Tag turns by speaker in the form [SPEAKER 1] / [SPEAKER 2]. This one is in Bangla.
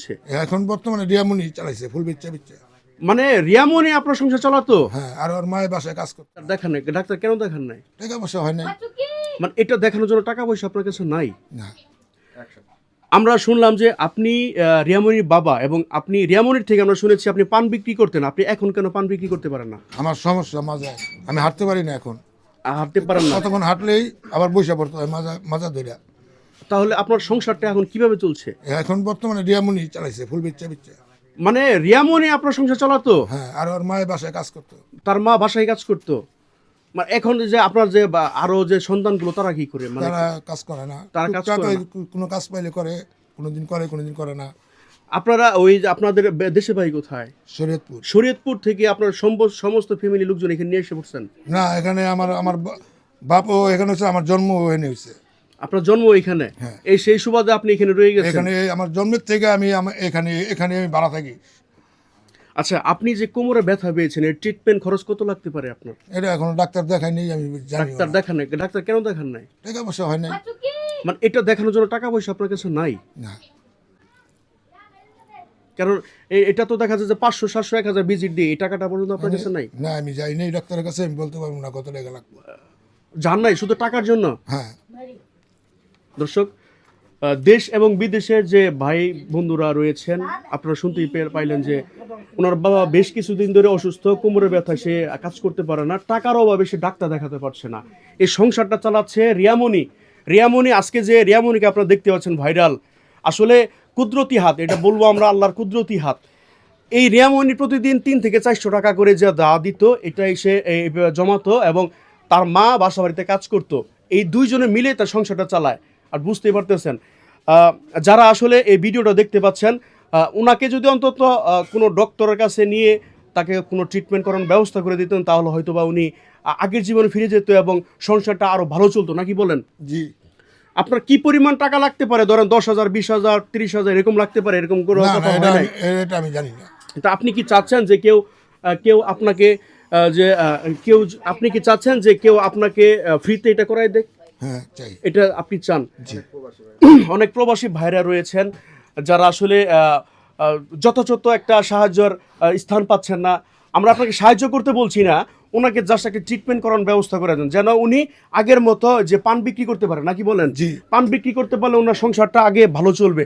[SPEAKER 1] হচ্ছে।
[SPEAKER 2] এখন বর্তমানে রিয়ামুনি চালাইছে ফুল বিচ্ছা বিচ্ছা
[SPEAKER 1] মানে রিয়ামনি আপনার সংসার চালাতো?
[SPEAKER 2] হ্যাঁ আর ওর মায়ের বাসায় কাজ করতে।
[SPEAKER 1] দেখান নাই ডাক্তার কেন দেখান নাই?
[SPEAKER 2] টাকা পয়সা হয় নাই।
[SPEAKER 1] মানে এটা দেখানোর জন্য টাকা পয়সা আপনার কাছে নাই?
[SPEAKER 2] না।
[SPEAKER 1] আমরা শুনলাম যে আপনি রিয়ামনির বাবা এবং আপনি রিয়ামনির থেকে আমরা শুনেছি আপনি পান বিক্রি করতেন আপনি এখন কেন পান বিক্রি করতে পারেন না?
[SPEAKER 2] আমার সমস্যা মাজায় আমি হাঁটতে পারি না এখন।
[SPEAKER 1] হাঁটতে পারেন না?
[SPEAKER 2] কতক্ষণ হাঁটলেই আবার বসে পড়তে হয় মাজা মাজা ধরে
[SPEAKER 1] তাহলে আপনার সংসারটা এখন কীভাবে চলছে?
[SPEAKER 2] এখন বর্তমানে রিয়ামুনি চালাইছে ফুল বিচ্ছা বিচ্ছা
[SPEAKER 1] মানে রিয়ামনি আপনার সংসার চালাতো?
[SPEAKER 2] হ্যাঁ আর ওর মায়ের বাসায় কাজ করতো।
[SPEAKER 1] তার মা বাসায় কাজ করতো? মানে এখন যে আপনার যে আরও যে সন্তানগুলো তারা কি করে? মানে
[SPEAKER 2] তারা কাজ করে না।
[SPEAKER 1] তারা কাজ করে
[SPEAKER 2] কোনো কাজ পাইলে করে কোনোদিন করে কোনোদিন করে না।
[SPEAKER 1] আপনারা ওই যে আপনাদের দেশে ভাই কোথায়?
[SPEAKER 2] শরীয়তপুর।
[SPEAKER 1] শরীয়তপুর থেকে আপনার সমস্ত ফ্যামিলি লোকজন এখানে নিয়ে এসে পড়ছেন?
[SPEAKER 2] না এখানে আমার আমার বাপও এখানে হচ্ছে আমার জন্ম এখানে হয়েছে।
[SPEAKER 1] আপনার জন্ম এখানে।
[SPEAKER 2] হ্যাঁ।
[SPEAKER 1] এই সেই সুবাদে আপনি এখানে রয়ে গেছেন?
[SPEAKER 2] এখানে আমার জন্মের থেকে আমি আমার এখানে এখানে আমি ভাড়া থাকি।
[SPEAKER 1] আচ্ছা আপনি যে কোমরে ব্যথা পেয়েছেন এর ট্রিটমেন্ট খরচ কত লাগতে পারে আপনার?
[SPEAKER 2] এটা এখনও ডাক্তার দেখাই দেখায়নি আমি জানি
[SPEAKER 1] ডাক্তার দেখান নাই। ডাক্তার কেন দেখান নাই?
[SPEAKER 2] টাকা পয়সা হয় নাই।
[SPEAKER 1] মানে এটা দেখানোর জন্য টাকা পয়সা আপনার কাছে নাই?
[SPEAKER 2] না।
[SPEAKER 1] কারণ এটা তো দেখা যায় যে পাঁচশো সাতশো এক হাজার ভিজিট দিয়ে এই টাকাটা পর্যন্ত আপনার কাছে নাই।
[SPEAKER 2] না আমি যাই নাই ডাক্তারের কাছে আমি বলতে পারব না কত টাকা লাগবে।
[SPEAKER 1] জান নাই শুধু টাকার জন্য?
[SPEAKER 2] হ্যাঁ।
[SPEAKER 1] দর্শক দেশ এবং বিদেশের যে ভাই বন্ধুরা রয়েছেন, আপনারা শুনতেই পাইলেন যে ওনার বাবা বেশ কিছুদিন ধরে অসুস্থ, কোমরে ব্যথা, সে কাজ করতে পারে না, টাকার অভাবে সে ডাক্তার দেখাতে পারছে না। এই সংসারটা চালাচ্ছে রিয়ামণি। রিয়ামণি, আজকে যে রিয়ামণিকে আপনারা দেখতে পাচ্ছেন ভাইরাল, আসলে কুদরতি হাত, এটা বলব আমরা আল্লাহর কুদরতি হাত। এই রিয়ামণি প্রতিদিন তিন থেকে চারশো টাকা করে যে দা দিত, এটাই সে জমাতো এবং তার মা বাসা বাড়িতে কাজ করতো। এই দুইজনে মিলে তার সংসারটা চালায়। আর বুঝতেই পারতেছেন। যারা আসলে এই ভিডিওটা দেখতে পাচ্ছেন ওনাকে যদি অন্তত কোনো ডক্টরের কাছে নিয়ে তাকে কোনো ট্রিটমেন্ট করার ব্যবস্থা করে দিতেন তাহলে হয়তো বা উনি আগের জীবনে ফিরে যেত এবং সংসারটা আরও ভালো চলতো। নাকি বলেন?
[SPEAKER 2] জি।
[SPEAKER 1] আপনার কি পরিমাণ টাকা লাগতে পারে? ধরেন দশ হাজার বিশ হাজার তিরিশ হাজার এরকম লাগতে পারে? এরকম করে
[SPEAKER 2] আমি জানি না।
[SPEAKER 1] তা আপনি কি চাচ্ছেন যে কেউ কেউ আপনাকে যে কেউ আপনি কি চাচ্ছেন যে কেউ আপনাকে ফ্রিতে এটা করাই দেখ
[SPEAKER 2] হ্যাঁ চাই।
[SPEAKER 1] এটা আপনি চান। অনেক প্রবাসী ভাইরা রয়েছেন যারা আসলে যথাযথ একটা সাহায্যের স্থান পাচ্ছেন না। আমরা আপনাকে সাহায্য করতে বলছি না ওনাকে জাস্ট একটা ট্রিটমেন্ট করার ব্যবস্থা করে দেন। যেন উনি আগের মতো যে পান বিক্রি করতে পারে নাকি বলেন?
[SPEAKER 2] জি।
[SPEAKER 1] পান বিক্রি করতে পারলে ওনার সংসারটা আগে ভালো চলবে।